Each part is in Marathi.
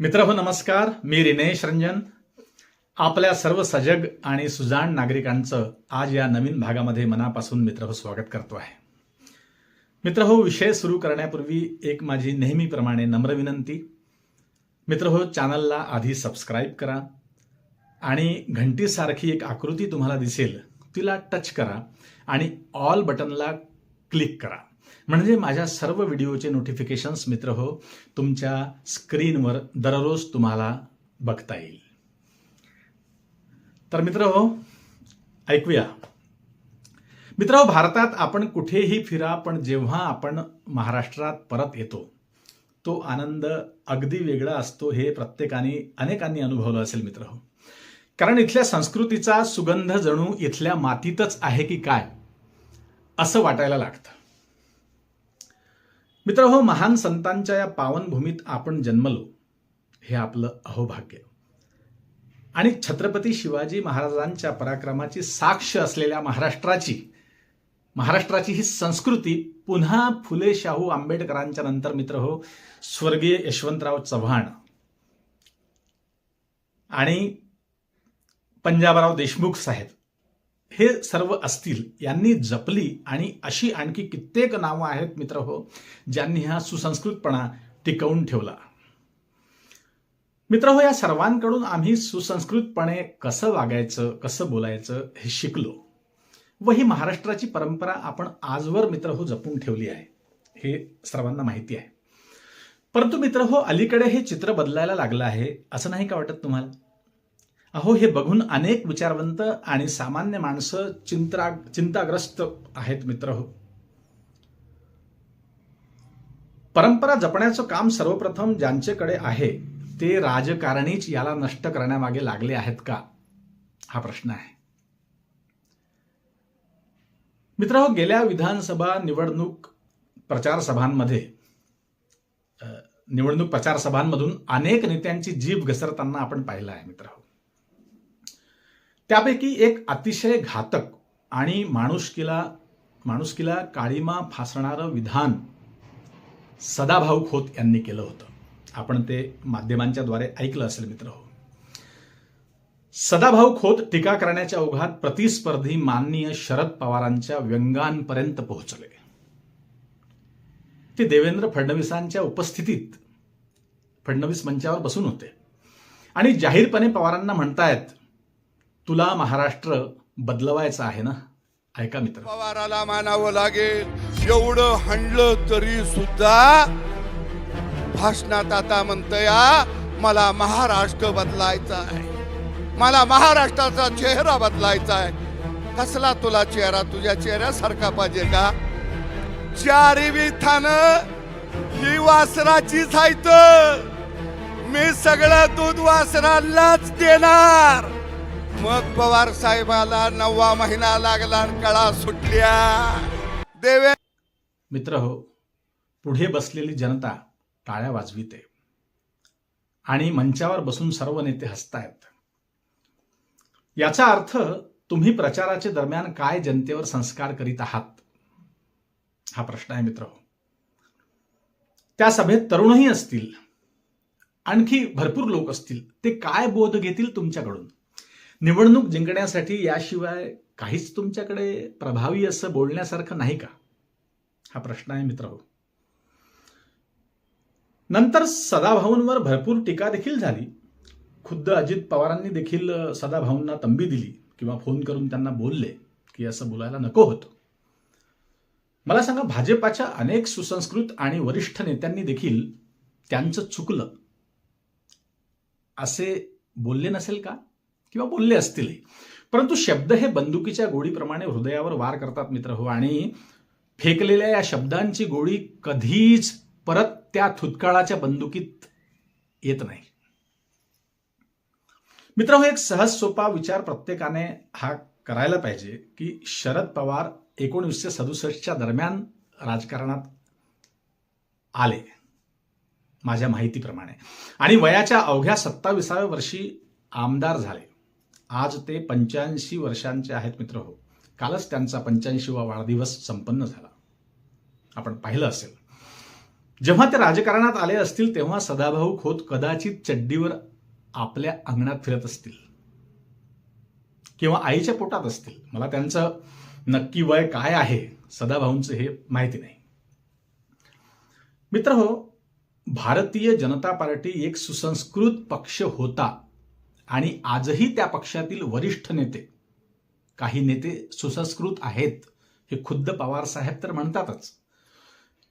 मित्र हो नमस्कार. मी रिनेश रंजन. आपल्या सर्व सजग आणि सुजाण नागरिकांचं आज या नवीन भागामध्ये मनापासून मित्र हो स्वागत करतो आहे. मित्र हो विषय सुरू करण्यापूर्वी एक माझी नेहमीप्रमाणे नम्र विनंती. मित्र हो चॅनलला आधी सबस्क्राईब करा आणि घंटीसारखी एक आकृती तुम्हाला दिसेल तिला टच करा आणि ऑल बटनला क्लिक करा. म्हणजे माझ्या सर्व व्हिडिओचे नोटिफिकेशन्स मित्र हो तुमच्या स्क्रीनवर दररोज तुम्हाला बघता येईल. तर मित्र हो ऐकूया. मित्र हो भारतात आपण कुठेही फिरा पण जेव्हा आपण महाराष्ट्रात परत येतो तो आनंद अगदी वेगळा असतो हे प्रत्येकाने अनेकांनी अनुभवलं असेल मित्र हो. कारण इथल्या संस्कृतीचा सुगंध जणू इथल्या मातीतच आहे की काय असं वाटायला लागतं. मित्र हो महान संतांच्या या पावनभूमीत आपण जन्मलो हे आपलं अहोभाग्य. आणि छत्रपती शिवाजी महाराजांच्या पराक्रमाची साक्ष असलेल्या महाराष्ट्राची महाराष्ट्राची ही संस्कृती पुन्हा फुले शाहू आंबेडकरांच्या नंतर मित्र हो स्वर्गीय यशवंतराव चव्हाण आणि पंजाबराव देशमुख साहेब. हे सर्व असतील यांनी जपली आणि अशी आणखी कित्येक नावं आहेत मित्र हो ज्यांनी हा सुसंस्कृतपणा टिकवून ठेवला. मित्र हो या सर्वांकडून आम्ही सुसंस्कृतपणे कसं वागायचं कसं बोलायचं हे शिकलो व ही महाराष्ट्राची परंपरा आपण आजवर मित्र हो जपून ठेवली आहे हे सर्वांना माहिती आहे. परंतु मित्र हो अलीकडे हे चित्र बदलायला लागलं आहे असं नाही का वाटत तुम्हाला? अहो हे बघून अनेक विचारवंत आणि सामान्य माणसं चिंता चिंताग्रस्त आहेत मित्र हो परंपरा जपण्याचं काम सर्वप्रथम ज्यांच्याकडे आहे ते राजकारणीच याला नष्ट करण्यामागे लागले आहेत का? हा प्रश्न आहे. मित्र हो गेल्या विधानसभा निवडणूक प्रचार सभांमध्ये निवडणूक प्रचार सभांमधून अनेक नेत्यांची जीभ घसरताना आपण पाहिलं आहे मित्र हो त्यापैकी एक अतिशय घातक आणि माणुसकीला माणुसकीला काळीमा फासणारं विधान सदाभाऊ खोत यांनी केलं होतं. आपण ते माध्यमांच्या द्वारे ऐकलं असेल मित्र हो. सदाभाऊ खोत टीका करण्याच्या ओघात प्रतिस्पर्धी माननीय शरद पवारांच्या व्यंगांपर्यंत पोहोचले. ते देवेंद्र फडणवीसांच्या उपस्थितीत फडणवीस मंचावर बसून होते. आणि जाहीरपणे पवारांना म्हणतायत तुला महाराष्ट्र बदलवायचं आहे ना? ऐका मित्र. पवाराला मानावं लागेल. एवढं हंडलं तरी सुद्धा भाषणात आता म्हणतया मला महाराष्ट्र बदलायचा आहे. मला महाराष्ट्राचा चेहरा बदलायचा आहे. कसला तुला चेहरा? तुझ्या चेहऱ्यासारखा पाहिजे का? चारी विथान ही वासराचीच आहेत मी सगळं दूध वासरालाच देणार. मग पवार साहेबाला नववा महिना लागला कळा सुटल्या. देवे मित्र हो पुढे बसलेली जनता टाळ्या वाजविते. आणि मंचावर बसून सर्व नेते हसतायत. याचा अर्थ तुम्ही प्रचाराच्या दरम्यान काय जनतेवर संस्कार करीत आहात? हा प्रश्न आहे मित्र हो. त्या सभेत तरुणही असतील आणखी भरपूर लोक असतील ते काय बोध घेतील तुमच्याकडून? निवडणूक जिंकण्यासाठी याशिवाय काहीच तुमच्याकडे प्रभावी असं बोलण्यासारखं नाही का? हा प्रश्न आहे मित्र नंतर सदाभाऊंवर भरपूर टीका देखील झाली. खुद्द अजित पवारांनी देखील सदाभाऊंना तंबी दिली किंवा फोन करून त्यांना बोलले की असं बोलायला नको होतं. मला सांगा भाजपाच्या अनेक सुसंस्कृत आणि वरिष्ठ नेत्यांनी देखील त्यांचं चुकलं. असे बोलले नसेल का? किंवा बोलले असतीलही परंतु शब्द हे बंदुकीच्या गोळीप्रमाणे हृदयावर वार करतात मित्र हो. आणि फेकलेल्या या शब्दांची गोळी कधीच परत त्या थुतकाळाच्या बंदुकीत येत नाही. मित्र हो एक सहज सोपा विचार प्रत्येकाने हा करायला पाहिजे की शरद पवार एकोणीसशे सदुसष्टच्या दरम्यान राजकारणात आले. माझ्या माहितीप्रमाणे. आणि वयाच्या अवघ्या सत्ताविसाव्या वर्षी आमदार झाले. आज ते पंच्याऐंशी वर्षांचे आहेत मित्र हो. कालच त्यांचा पंच्याऐंशीवा वाढदिवस संपन्न झाला. आपण पाहिलं असेल. जेव्हा ते राजकारणात आले असतील तेव्हा सदाभाऊ खोत कदाचित चड्डीवर आपल्या अंगणात फिरत असतील. किंवा आईच्या पोटात असतील. मला त्यांचं नक्की वय काय आहे सदाभाऊंचं हे माहिती नाही. मित्र हो भारतीय जनता पार्टी एक सुसंस्कृत पक्ष होता. आणि आजही त्या पक्षातील वरिष्ठ नेते काही नेते सुसंस्कृत आहेत हे खुद्द पवार साहेब तर म्हणतातच.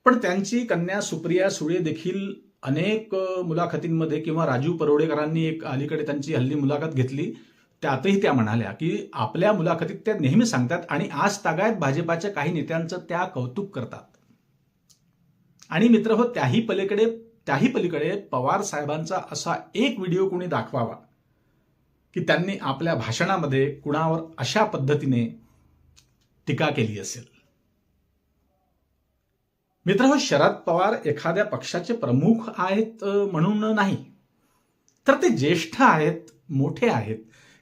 पण त्यांची कन्या सुप्रिया सुळे देखील अनेक मुलाखतींमध्ये किंवा राजू परोडेकरांनी एक अलीकडे त्यांची हल्ली मुलाखत घेतली. त्यातही त्या म्हणाल्या की आपल्या मुलाखतीत त्या नेहमी सांगतात आणि आज तागायत भाजपाच्या काही नेत्यांचं त्या कौतुक करतात. आणि मित्र हो त्याही पलीकडे त्याही पलीकडे पवार साहेबांचा असा एक व्हिडिओ कोणी दाखवावा. की त्यांनी आपल्या भाषणामध्ये कुणावर अशा पद्धतीने टीका केली असेल. मित्र हो शरद पवार एखाद्या पक्षाचे प्रमुख आहेत म्हणून नाही. तर ते ज्येष्ठ आहेत मोठे आहेत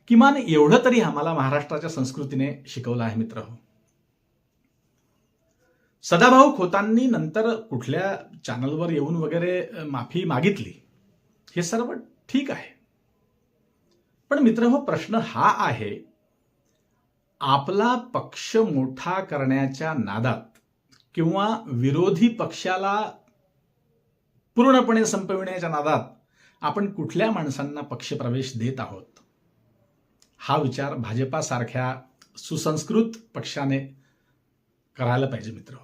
किमान एवढं तरी आम्हाला महाराष्ट्राच्या संस्कृतीने शिकवलं आहे मित्र. हो सदाभाऊ खोतांनी नंतर कुठल्या चॅनलवर येऊन वगैरे माफी मागितली हे सर्व ठीक आहे. पण मित्र हो प्रश्न हा आहे आपला पक्ष मोठा करण्याच्या नादात किंवा विरोधी पक्षाला पूर्णपणे संपविण्याच्या नादात आपण कुठल्या माणसांना पक्षप्रवेश देत आहोत? हा विचार भाजपासारख्या सुसंस्कृत पक्षाने करायला पाहिजे मित्र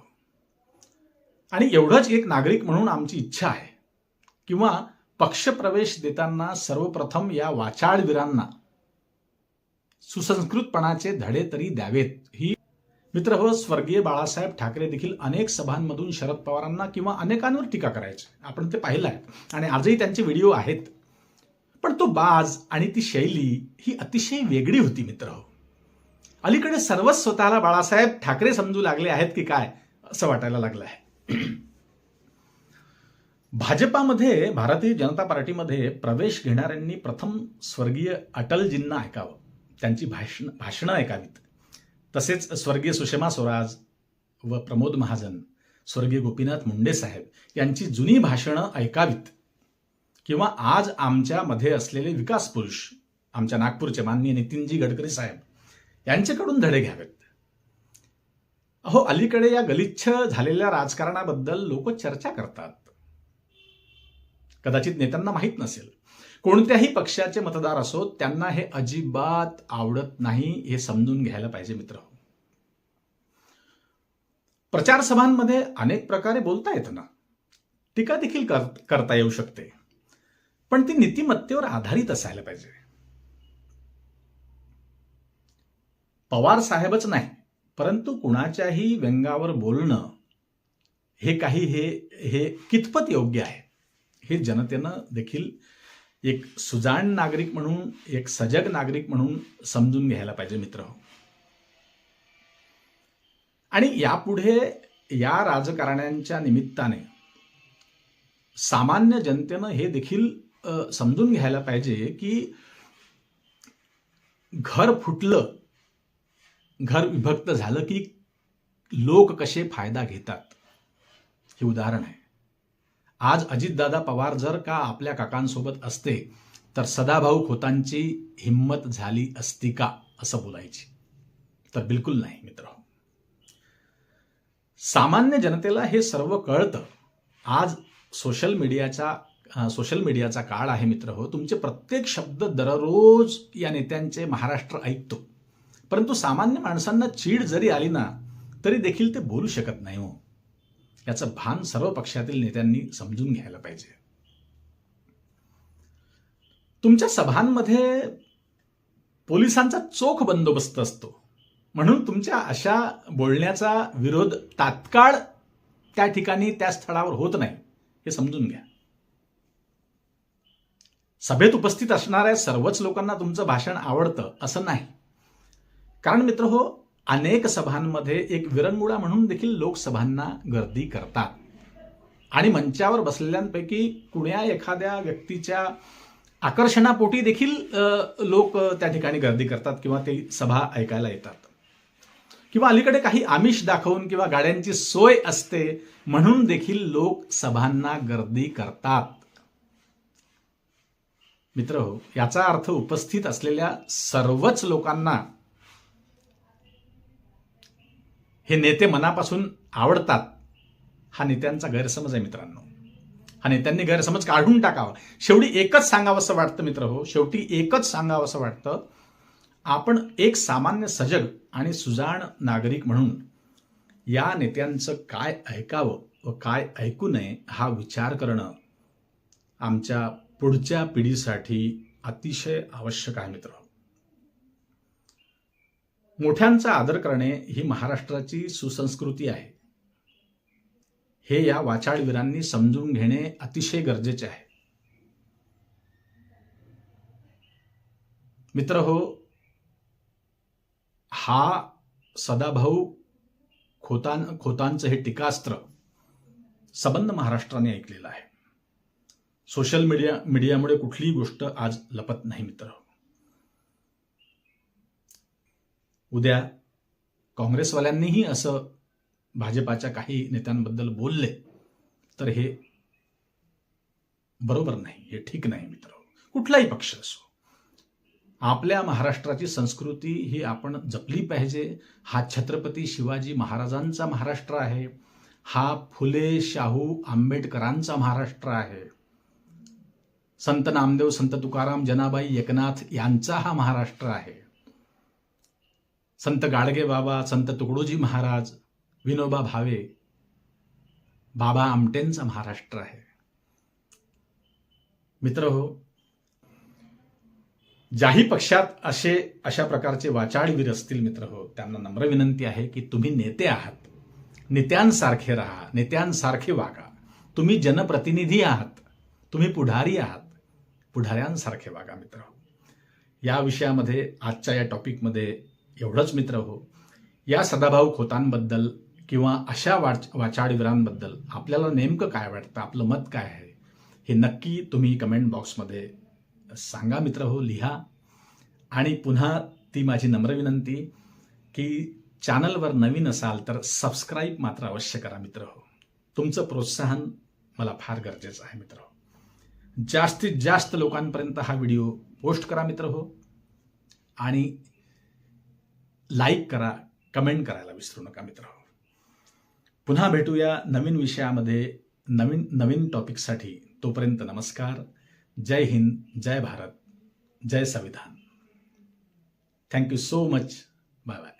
आणि एवढंच एक नागरिक म्हणून आमची इच्छा आहे किंवा पक्षप्रवेश देताना सर्वप्रथम या वाचाळवीरांना सुसंस्कृतपणाचे धडे तरी द्यावेत. ही मित्र हो स्वर्गीय बाळासाहेब ठाकरे देखील अनेक सभांमधून शरद पवारांना किंवा अनेकांवर टीका करायचे. आपण ते पाहिलं आहे आणि आजही त्यांचे व्हिडिओ आहेत. पण तो बाज आणि ती शैली ही अतिशय वेगळी होती मित्र हो. अलीकडे सर्वच स्वतःला बाळासाहेब ठाकरे समजू लागले आहेत की काय असं वाटायला लागलं आहे भाजपामध्ये भारतीय जनता पार्टीमध्ये प्रवेश घेणाऱ्यांनी प्रथम स्वर्गीय अटलजींना ऐकावं. त्यांची भाषण भाषणं ऐकावीत. तसेच स्वर्गीय सुषमा स्वराज व प्रमोद महाजन स्वर्गीय गोपीनाथ मुंडे साहेब यांची जुनी भाषणं ऐकावीत. किंवा आज आमच्यामध्ये असलेले विकास पुरुष आमच्या नागपूरचे माननीय नितीनजी गडकरी साहेब यांच्याकडून धडे घ्यावेत. अहो अलीकडे या गलिच्छ झालेल्या राजकारणाबद्दल लोक चर्चा करतात. कदाचित नेत्यांना माहीत नसेल. कोणत्याही पक्षाचे मतदार असो त्यांना हे अजिबात आवडत नाही हे समजून घ्यायला पाहिजे मित्र. प्रचार सभांमध्ये अनेक प्रकारे बोलता येतं ना. टीका देखील कर- करता येऊ शकते. पण ती नीतिमत्तेवर आधारित असायला पाहिजे. पवार साहेबच नाही परंतु कुणाच्याही व्यंगावर बोलणं हे काही हे हे कितपत योग्य आहे? हे जनतेनं देखील एक सुजाण नागरिक म्हणून एक सजग नागरिक म्हणून समजून घ्यायला पाहिजे मित्र. आणि यापुढे या राजकारण्यांच्या निमित्ताने सामान्य जनतेनं हे देखील समजून घ्यायला पाहिजे की घर फुटलं घर विभक्त झालं की लोक कसे फायदा घेतात? हे उदाहरण आहे. आज अजितदादा पवार जर का आपल्या काकांसोबत असते तर सदाभाऊ खोतांची हिंमत झाली असती का असं बोलायची? तर बिलकुल नाही मित्र. सामान्य जनतेला हे सर्व कळतं. आज सोशल मीडियाचा सोशल मीडियाचा काळ आहे मित्र. हो तुमचे प्रत्येक शब्द दररोज या नेत्यांचे महाराष्ट्र ऐकतो. परंतु सामान्य माणसांना चीड जरी आली ना तरी देखील ते बोलू शकत नाही हो. याचं भान सर्व पक्षातील नेत्यांनी समजून घ्यायला पाहिजे. तुमच्या सभांमध्ये पोलिसांचा चोख बंदोबस्त असतो. म्हणून तुमच्या अशा बोलण्याचा विरोध तात्काळ त्या ठिकाणी त्या स्थळावर होत नाही हे समजून घ्या. सभेत उपस्थित असणाऱ्या सर्वच लोकांना तुमचं भाषण आवडतं असं नाही. कारण मित्र हो अनेक सभांमध्ये एक विरंगुळा म्हणून देखील लोकसभांना गर्दी करतात. आणि मंचावर बसलेल्यांपैकी कुण्या एखाद्या व्यक्तीच्या आकर्षणापोटी देखील लोक त्या ठिकाणी गर्दी करतात किंवा ते सभा ऐकायला येतात. किंवा अलीकडे काही आमिष दाखवून किंवा गाड्यांची सोय असते म्हणून देखील लोक सभांना गर्दी करतात. मित्र हो याचा अर्थ उपस्थित असलेल्या सर्वच लोकांना हे नेते मनापासून आवडतात हा नेत्यांचा गैरसमज आहे मित्रांनो. हा नेत्यांनी गैरसमज काढून टाकावा. शेवटी एकच सांगावंसं वाटतं मित्र हो शेवटी एकच सांगावंसं वाटतं आपण एक सामान्य सजग आणि सुजाण नागरिक म्हणून या नेत्यांचं काय ऐकावं व काय ऐकू नये हा विचार करणं आमच्या पुढच्या पिढीसाठी अतिशय आवश्यक आहे मित्र हो. मोठ्यांचा आदर करणे ही महाराष्ट्राची सुसंस्कृती आहे. हे या वाचाळवीरांनी समजून घेणे अतिशय गरजेचे आहे. मित्र हो हा सदाभाऊ खोतान खोतांचं हे टीकास्त्र सबंध महाराष्ट्राने ऐकलेलं आहे. सोशल मीडिया मीडियामुळे कुठलीही गोष्ट आज लपत नाही मित्र हो. उद्या काँग्रेसवाल्यांनीही असं भाजपाच्या काही नेत्यांबद्दल बोलले तर हे बरोबर नाही हे ठीक नाही मित्र कुठलाही पक्ष असो आपल्या महाराष्ट्राची संस्कृती ही आपण जपली पाहिजे. हा छत्रपती शिवाजी महाराजांचा महाराष्ट्र आहे. हा फुले शाहू आंबेडकरांचा महाराष्ट्र आहे. संत नामदेव संत तुकाराम जनाबाई एकनाथ यांचा हा महाराष्ट्र आहे. संत गाडगे बाबा संत तुकडोजी महाराज विनोबा भावे बाबा आमटेंचा महाराष्ट्र आहे. मित्र हो ज्याही पक्षात असे अशा प्रकारचे वाचाळवीर असतील मित्र हो त्यांना नम्र विनंती आहे की तुम्ही नेते आहात. नेत्यांसारखे राहा नेत्यांसारखे वागा. तुम्ही जनप्रतिनिधी आहात तुम्ही पुढारी आहात. पुढाऱ्यांसारखे वागा मित्र हो. या विषयामध्ये आजच्या या टॉपिकमध्ये एवढंच मित्र हो. या सदाभाऊ खोतांबद्दल किंवा अशा वाच वाचाळवीरांबद्दल आपल्याला नेमकं काय वाटतं? आपलं मत काय आहे? हे नक्की तुम्ही कमेंट बॉक्समध्ये सांगा मित्र हो लिहा. आणि पुन्हा ती माझी नम्र विनंती की चॅनलवर नवीन असाल तर सबस्क्राईब मात्र अवश्य करा मित्र हो. तुमचं प्रोत्साहन मला फार गरजेचं आहे मित्र हो. जास्तीत जास्त लोकांपर्यंत हा व्हिडिओ पोस्ट करा मित्र हो. आणि लाईक करा कमेंट करायला विसरू नका मित्र. पुन्हा भेटूया नवीन विषयामध्ये नवीन नवीन टॉपिकसाठी तोपर्यंत नमस्कार. जय हिंद जय भारत जय संविधान. Thank you so much bye bye